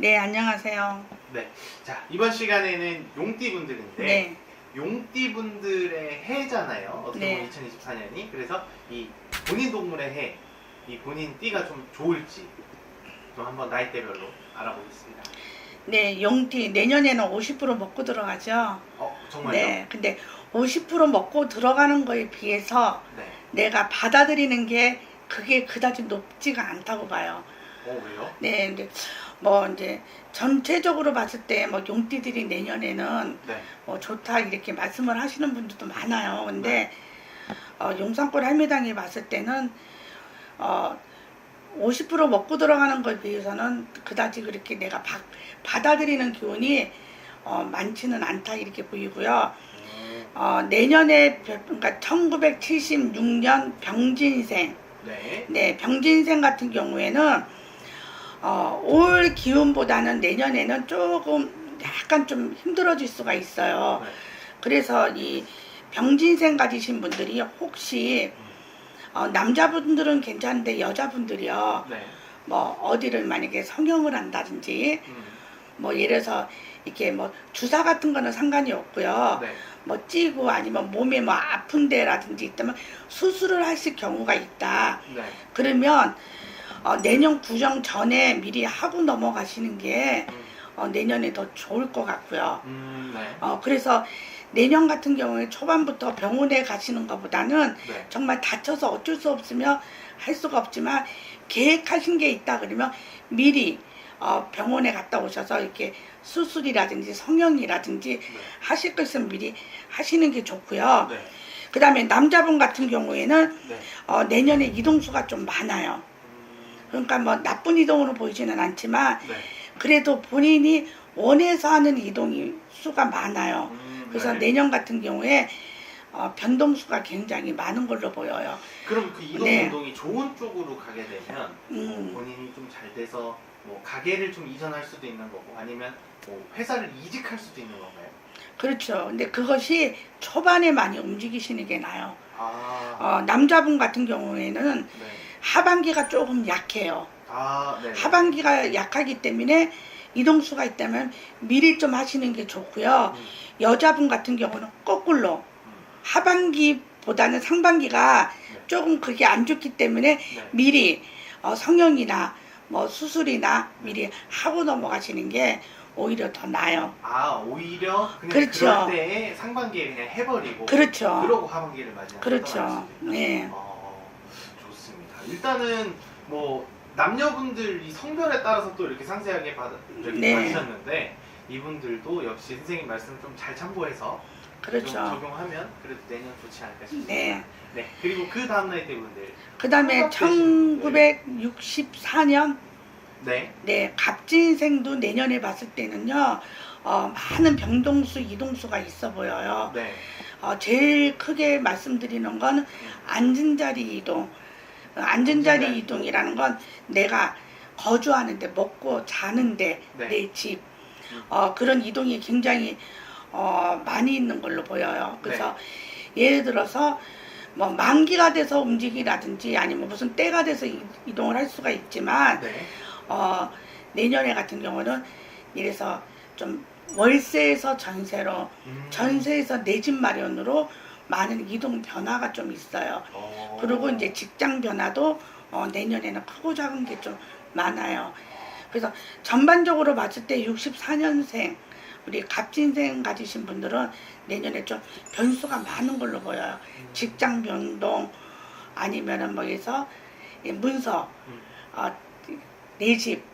네, 안녕하세요. 네. 자, 이번 시간에는 용띠분들인데 네, 용띠분들의 해잖아요. 어떻게 네. 보면 2024년이. 그래서 이 본인 동물의 해, 이 본인 띠가 좀 좋을지 좀 한번 나이대별로 알아보겠습니다. 네, 용띠 내년에는 50% 먹고 들어가죠. 어, 정말요? 네, 근데 50% 먹고 들어가는 거에 비해서 네. 내가 받아들이는 게 그게 그다지 높지가 않다고 봐요. 어, 왜요? 네, 근데 뭐 이제 전체적으로 봤을 때 뭐 용띠들이 내년에는 네. 뭐 좋다 이렇게 말씀을 하시는 분들도 많아요. 근데 어, 용산골 할매당에 봤을 때는 어, 50% 먹고 들어가는 거에 비해서는 그다지 그렇게 내가 바, 받아들이는 기운이 어, 많지는 않다 이렇게 보이고요. 음, 어, 내년에 벼- 그러니까 1976년 병진생 네. 네, 병진생 같은 경우에는 어, 올 기운보다는 내년에는 조금 약간 좀 힘들어질 수가 있어요. 네. 그래서 이 병진생 가지신 분들이 혹시 어, 남자분들은 괜찮은데 여자분들이요. 네. 뭐 어디를 만약에 성형을 한다든지 음, 뭐 예를 들어서 이렇게 뭐 주사 같은 거는 상관이 없고요. 네. 뭐 찌고 아니면 몸에 뭐 아픈 데라든지 있다면 수술을 하실 경우가 있다. 네. 그러면 어, 내년 구정 전에 미리 하고 넘어가시는 게 음, 어, 내년에 더 좋을 것 같고요. 음, 네. 어, 그래서 내년 같은 경우에 초반부터 병원에 가시는 것보다는 네. 정말 다쳐서 어쩔 수 없으면 할 수가 없지만 계획하신 게 있다 그러면 미리 어, 병원에 갔다 오셔서 이렇게 수술이라든지 성형이라든지 네. 하실 거 있으면 미리 하시는 게 좋고요. 네. 그 다음에 남자분 같은 경우에는 네. 어, 내년에 이동수가 좀 많아요. 음, 그러니까 뭐 나쁜 이동으로 보이지는 않지만 네. 그래도 본인이 원해서 하는 이동이 수가 많아요. 음, 그래서 네. 내년 같은 경우에 어, 변동수가 굉장히 많은 걸로 보여요. 그럼 그 이동 네. 운동이 좋은 쪽으로 가게 되면 음. 뭐 본인이 좀 잘 돼서 뭐 가게를 좀 이전할 수도 있는 거고 아니면 뭐 회사를 이직할 수도 있는 건가요? 그렇죠. 근데 그것이 초반에 많이 움직이시는 게 나아요. 아, 어, 남자분 같은 경우에는 네. 하반기가 조금 약해요. 아, 네. 하반기가 약하기 때문에 이동수가 있다면 미리 좀 하시는 게 좋고요. 음, 여자분 같은 경우는 거꾸로 음, 하반기보다는 상반기가 네. 조금 그게 안 좋기 때문에 네. 미리 어, 성형이나 뭐 수술이나 미리 하고 넘어가시는 게 오히려 더 나아요. 아, 오히려 그냥 그렇죠. 그럴 때에 상반기에 그냥 해버리고 그렇죠. 그러고 하반기를 맞이하는 그렇죠. 네. 어. 일단은 뭐 남녀분들 이 성별에 따라서 또 이렇게 상세하게 받, 저기 네. 받으셨는데 이분들도 역시 선생님 말씀 좀 잘 참고해서 좀 그렇죠. 적용하면 그래도 내년 좋지 않을까 싶습니다. 네. 네. 그리고 그 다음 나이 때 분들 그 다음에 환갑되신 분들. 1964년 네. 네 갑진생도 내년에 봤을 때는요 어, 많은 병동수 이동수가 있어 보여요. 네. 어, 제일 크게 말씀드리는 건 앉은 자리 이동. 어, 앉은 자리 자리 이동이라는 건 내가 거주하는데 먹고 자는데 네. 내 집. 음. 어, 그런 이동이 굉장히 어, 많이 있는 걸로 보여요. 그래서 네. 예를 들어서 뭐 만기가 돼서 움직이라든지 아니면 무슨 때가 돼서 이- 이동을 할 수가 있지만 네. 어, 내년에 같은 경우는 이래서 좀 월세에서 전세로 음. 전세에서 내 집 마련으로 많은 이동 변화가 좀 있어요. 어. 그리고 이제 직장 변화도 어, 내년에는 크고 작은 게 좀 많아요. 그래서 전반적으로 봤을 때 64년생 우리 갑진생 가지신 분들은 내년에 좀 변수가 많은 걸로 보여요. 음. 직장 변동 아니면은 뭐해서 문서 음. 어, 내집 네.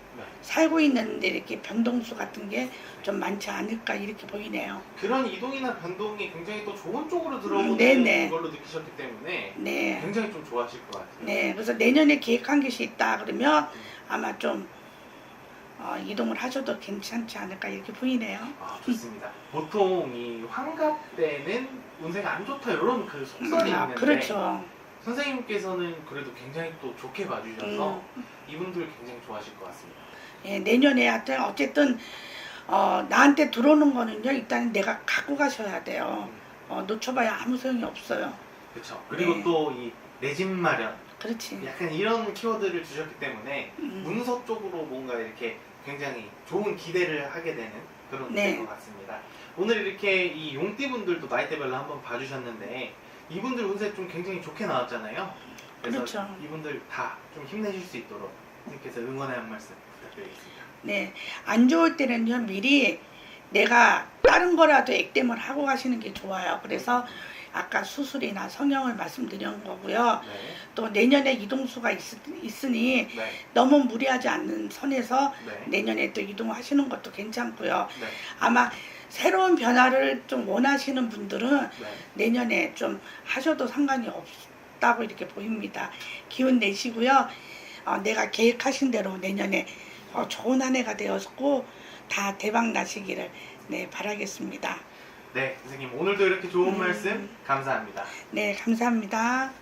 살고 있는데 이렇게 변동수 같은 게 좀 많지 않을까 이렇게 보이네요. 그런 이동이나 변동이 굉장히 또 좋은 쪽으로 들어오는 음, 네네. 걸로 느끼셨기 때문에 네. 굉장히 좀 좋아하실 것 같아요. 네, 그래서 내년에 계획한 것이 있다 그러면 아마 좀 어, 이동을 하셔도 괜찮지 않을까 이렇게 보이네요. 아 좋습니다. 보통 이 환갑 때는 운세가 안 좋다 이런 그 속설이 아, 있는데 그렇죠. 선생님께서는 그래도 굉장히 또 좋게 봐주셔서 음. 이분들 굉장히 좋아하실 것 같습니다. 예, 내년에 하여튼 어쨌든 어, 나한테 들어오는 거는요 일단 내가 갖고 가셔야 돼요. 어, 놓쳐봐야 아무 소용이 없어요. 그렇죠. 그리고 네. 또이 내 집 마련 그렇지. 약간 이런 키워드를 주셨기 때문에 음. 문서 쪽으로 뭔가 이렇게 굉장히 좋은 기대를 하게 되는 그런 네. 문제인 것 같습니다. 오늘 이렇게 이 용띠분들도 나이대별로 한번 봐주셨는데 이분들 운세 좀 굉장히 좋게 나왔잖아요. 그래서 그렇죠. 이분들 다 좀 힘내실 수 있도록 선생님께서 응원의 한 말씀 부탁드리겠습니다. 네, 안 좋을 때는요 미리 내가 다른 거라도 액땜을 하고 가시는 게 좋아요. 그래서 아까 수술이나 성형을 말씀드린 거고요. 네, 또 내년에 이동수가 있, 있으니 네, 너무 무리하지 않는 선에서 네, 내년에 또 이동하시는 것도 괜찮고요. 네, 아마 새로운 변화를 좀 원하시는 분들은 네. 내년에 좀 하셔도 상관이 없다고 이렇게 보입니다. 기운 내시고요. 어, 내가 계획하신 대로 내년에 어, 좋은 한 해가 되었고 다 대박 나시기를 네 바라겠습니다. 네, 선생님 오늘도 이렇게 좋은 음. 말씀 감사합니다. 네 감사합니다.